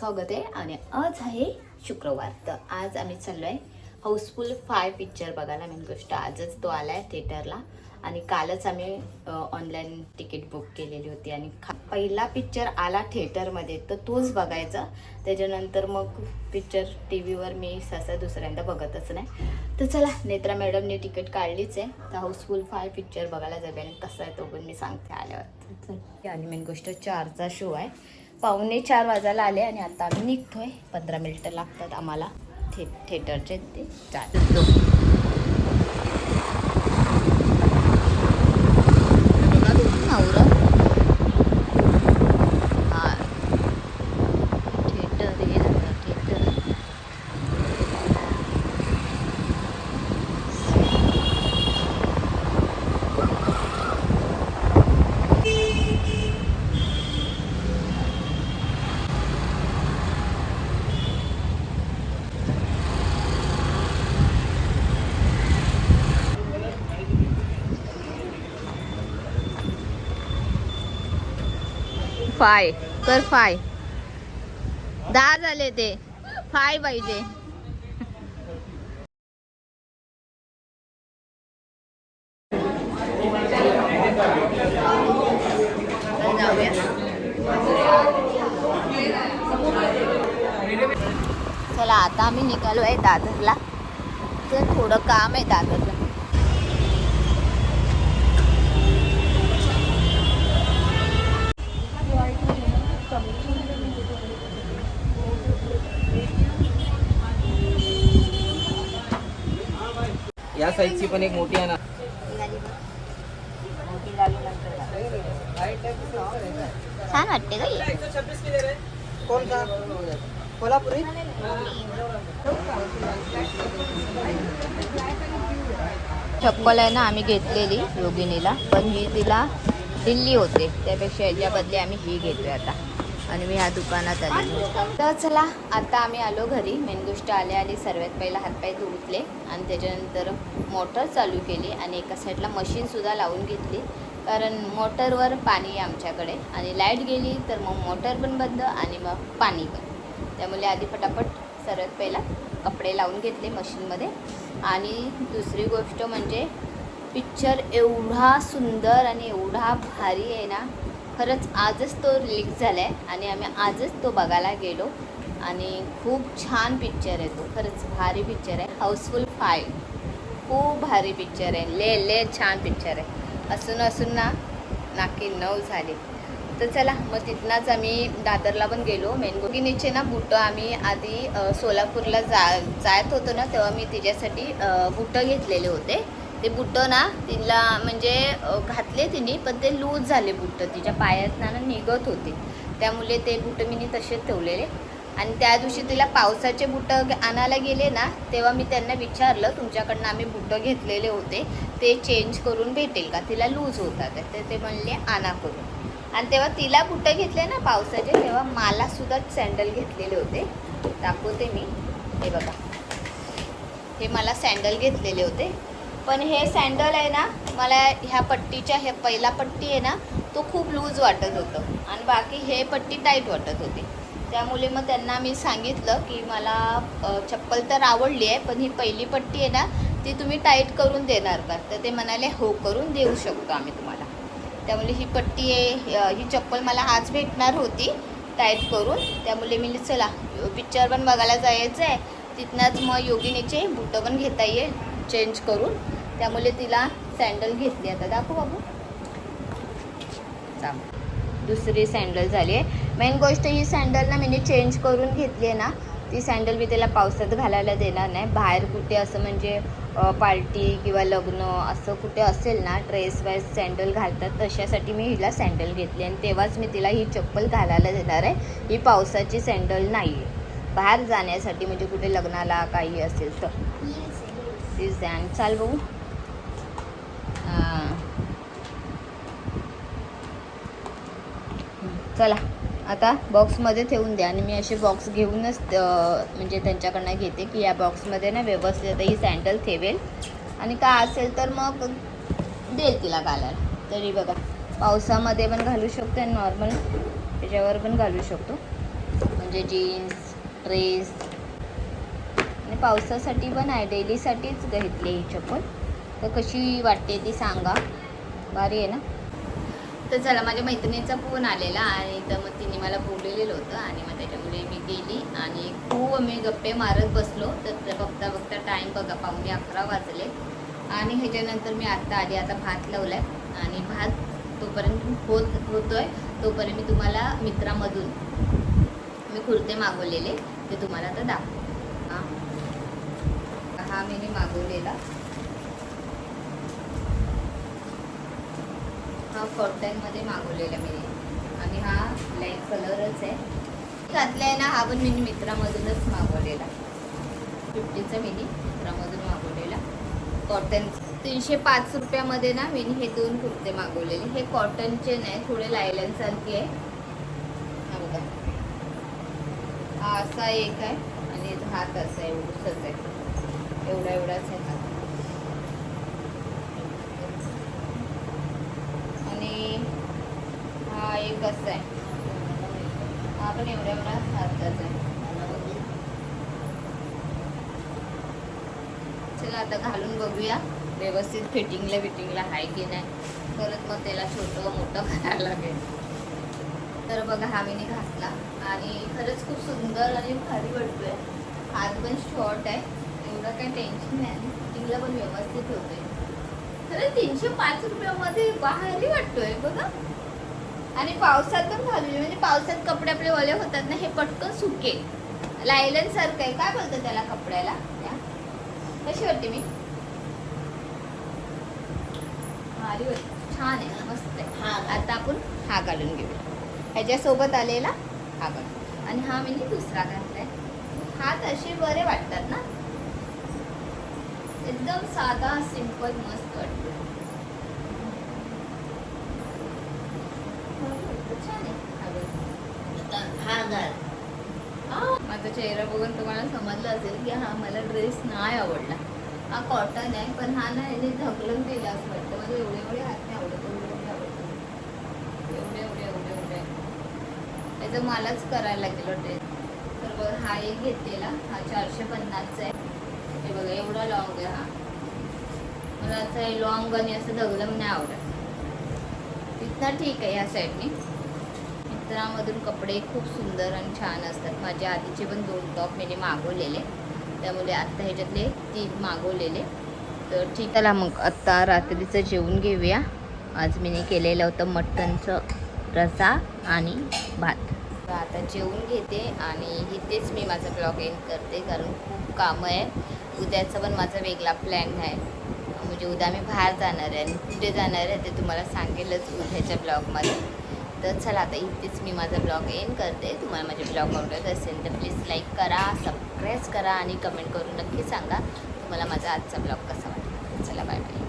स्वागत आहे. आणि आज आहे शुक्रवार. तर आज आम्ही चाललो आहे हाऊसफुल फाय पिक्चर बघायला मेन गोष्ट. आजच तो आला आहे थिएटरला. आणि कालच आम्ही ऑनलाईन तिकीट बुक केलेली होती. आणि खा पहिला पिक्चर आला थिएटरमध्ये. तर तोच बघायचा. त्याच्यानंतर मग पिक्चर टी व्हीवर मी सहसा दुसऱ्यांदा बघतच नाही. तर चला नेत्रा मॅडमने तिकीट काढलीच आहे. तर हाऊसफुल फाय पिक्चर बघायला जाऊया. आणि कसा आहे तो पण मी सांगते आल्यावर. आणि मेन गोष्ट चारचा शो आहे. पावणे चार वाजायला आले आणि आता आम्ही निघतोय. पंधरा मिनिटं लागतात आम्हाला थे थिएटरचे ते. चार नवरा हा थिएटर हे झालं थिएटर फाय. कर फाय. दहा झाले ते. फाय पाहिजे. चला आता आम्ही निघालो आहे दादरला. तर थोडं काम आहे दादरला. या साईजची पण एक मोठी आहे ना. छान वाटते का? कोणता? कोल्हापुरी? चप्पल आहे ना आम्ही घेतलेली योगिनीला पण ही तिला दिल्ली होते. त्यापेक्षा याच्या बदली आम्ही ही घेतोय आता. आणि मी ह्या दुकानात आले. तर चला आता आम्ही आलो घरी. मेन गोष्ट आले आली सर्वात पहिला हातपाय धुतले आणि त्याच्यानंतर मोटर चालू केली आणि एका साईडला मशीनसुद्धा लावून घेतली. कारण मोटरवर पाणी आहे आमच्याकडे आणि लाइट गेली तर मग मोटर पण बंद आणि मग पाणी पण. त्यामुळे आधी फटाफट सर्वात पहिला कपडे लावून घेतले मशीनमध्ये आणि दुसरी गोष्ट म्हणजे पिक्चर एवढा सुंदर आणि एवढा भारी आहे ना खरंच आजच तो रिलीज झाला आहे आणि आम्ही आजच तो बघायला गेलो आणि खूप छान पिक्चर आहे तो. खरंच भारी पिक्चर आहे. हाऊसफुल फाय खूप भारी पिक्चर आहे. ले ले छान पिक्चर आहे. असून असून ना नाकी नऊ झाले. तर चला मग तिथनंच आम्ही दादरला पण गेलो. मेनगोगिनीचे ना बुटं आम्ही आधी सोलापूरला जा जायत होतो ना तेव्हा मी तिच्यासाठी बुटं घेतलेले होते. ते बुटं ना तिला म्हणजे घातले तिने पण ते लूज झाले बुटं. तिच्या पायात ना निघत होते. त्यामुळे ते बुटं मी तसेच ठेवलेले. आणि त्या दिवशी तिला पावसाचे बुटं आणायला गेले ना तेव्हा मी त्यांना विचारलं तुमच्याकडनं आम्ही बुटं घेतलेले होते. ते चेंज करून भेटेल का? तिला लूज होतात. तर ते म्हणले आणा करून. आणि तेव्हा तिला बुटं घेतले ना पावसाचे तेव्हा मला सुद्धा सँडल घेतलेले होते. दाखवते मी. हे बघा. हे मला सँडल घेतलेले होते. पण हे सँडल आहे ना मला ह्या पट्टीच्या हे पहिला पट्टी आहे ना तो खूप लूज वाटत होतं. आणि बाकी हे पट्टी टाईट वाटत होती. त्यामुळे मग त्यांना मी सांगितलं की मला चप्पल तर आवडली आहे पण ही पहिली पट्टी आहे ना ती तुम्ही टाईट करून देणार का? तर ते म्हणाले हो करून देऊ शकतो आम्ही तुम्हाला. त्यामुळे ही पट्टी आहे ही चप्पल मला आज भेटणार होती टाईट करून. त्यामुळे मी चला पिक्चर पण बघायला जायचं आहे तिथनंच मग योगिनीचे बुटं पण घेता येईल. चेंज करून त्यामुळे तिला सँडल घेतली आता. दाखव बाबू. चाल. दुसरी सँडल झाली आहे. मेन गोष्ट ही सँडल ना मी चेंज करून घेतली आहे ना ती सँडल मी त्याला पावसात घालायला देणार नाही. बाहेर कुठे असं म्हणजे पार्टी किंवा लग्न असं कुठे असेल ना ड्रेस वाईज सँडल घालतात तशासाठी मी हिला सँडल घेतली आणि तेव्हाच मी तिला ही चप्पल घालायला देणार आहे. ही पावसाची सँडल नाही आहे बाहेर जाण्यासाठी म्हणजे कुठे लग्नाला काही असेल तर. Is द्या आणि बघू. चला आता बॉक्समध्ये ठेवून द्या. आणि मी असे बॉक्स घेऊनच म्हणजे त्यांच्याकडनं घेते की या बॉक्समध्ये ना व्यवस्थित ही सँडल ठेवेल. आणि काय असेल तर मग देईल तिला घालायला तरी बघा. पावसामध्ये पण घालू शकतो आणि नॉर्मल त्याच्यावर पण घालू शकतो. म्हणजे जीन्स ड्रेस पावसासाठी पण आहे. डेलीसाठीच घेतली ही चप्पल. तर कशी वाटते ती सांगा. भारी आहे ना? तर चला माझ्या मैत्रिणीचा फोन आलेला आणि तर मग तिने मला बोललेलं होतं आणि मग त्याच्यामुळे मी गेली आणि खूप मी गप्पे मारत बसलो. तर बघता बघता टाईम बघा पाहुणे अकरा वाजले. आणि ह्याच्यानंतर मी आत्ता आली आता भात लावलाय. आणि भात तोपर्यंत होत होतोय. तोपर्यंत मी तुम्हाला मित्रामधून मी कुर्ते मागवलेले. ते तुम्हाला आता दाखव हां. हा मी मागवलेला. हा कॉटनमध्ये मागवलेला मी. आणि हा ब्लॅक कलरच आहे. घातला आहे ना हा पण मी मित्रामधूनच मागवलेला. फिफ्टीचा मिनी मित्रामधून मागवलेला. कॉटन तीनशे पाच रुपयामध्ये ना मी हे दोन कुर्ते मागवलेले. हे कॉटनचे नाही थोडे लायलनसारखे आहे. हा बघा. हा असा एक आहे आणि हा तसा आहे उसच आहे. एवढा एवढाच आहे आणि हा एक असा आहे. हा पण एवढा एवढा हाताचा आहे. चला आता घालून बघूया. व्यवस्थित फिटिंगला बिटिंगला आहे की नाही. परत मग त्याला छोटं मोठं करायला लागेल. तर बघा हा मी घातला. आणि खरंच खूप सुंदर आणि भारी वाटतोय हात पण शॉर्ट आहे. एवढं काही टेन्शन नाही. आणि फिटिंगला पण व्यवस्थित होते खरं तीनशे पाच रुपयामध्ये बाहेरही वाटतोय बघा. आणि पावसात पण घालू म्हणजे पावसात कपडे आपले ओले होतात ना हे पटकन सुके. लायलन सारखं आहे. काय बोलतात त्याला कपड्याला? कशी वाटते मी. भारी वाटते छान आहे मस्त आहे. हा आता आपण हा घालून घेऊया. ह्याच्यासोबत आलेला हा घालू आणि हा मी दुसरा घातलाय. हात असे बरे वाटतात ना. एकदम साधा सिंपल मस्त वाटतो. छान आहे हा हा घाल माझा चेहरा बघून तुम्हाला समजलं असेल की हा मला ड्रेस नाही आवडला. हा कॉटन आहे पण हा ना याने ढकलून दिला असं वाटतं. म्हणजे एवढे एवढे हात नाही आवडत एवढे एवढे एवढे एवढे एवढे एवढे. त्याचं मलाच करायला लागेल ड्रेस तर बघ हा एक घेतलेला हा चारशे पन्नासचा आहे. हे बघा एवढा लॉंग आहे हा. मला असं हे लॉंग आणि असं दगलम नाही आवडत. तिथनं ठीक आहे ह्या साईडने मित्रामधून कपडे खूप सुंदर आणि छान असतात. माझ्या आधीचे पण दोन टॉप मी मागवलेले. त्यामुळे आत्ता ह्याच्यातले तीन मागवलेले. तर ठीक चला मग आत्ता रात्रीचं जेवून घेऊया. आज मी केलेलं होतं मटणचं रसा आणि भात. तर आता जेवून घेते आणि इथेच मी माझा ब्लॉग एंड करते कारण खूप कामं आहे. उद्याचा पण माझा वेगळा प्लॅन आहे. म्हणजे उद्या मी बाहेर जाणार आहे आणि कुठे जाणार आहे ते तुम्हाला सांगेलच उद्याच्या ब्लॉगमध्ये तर चला आता इथेच मी माझा ब्लॉग एंड करते. तुम्हाला माझे ब्लॉग आवडत असेल तर प्लीज लाईक करा सबस्क्राईब करा आणि कमेंट करून नक्की सांगा तुम्हाला माझा आजचा ब्लॉग कसा वाटला. चला बाय बाय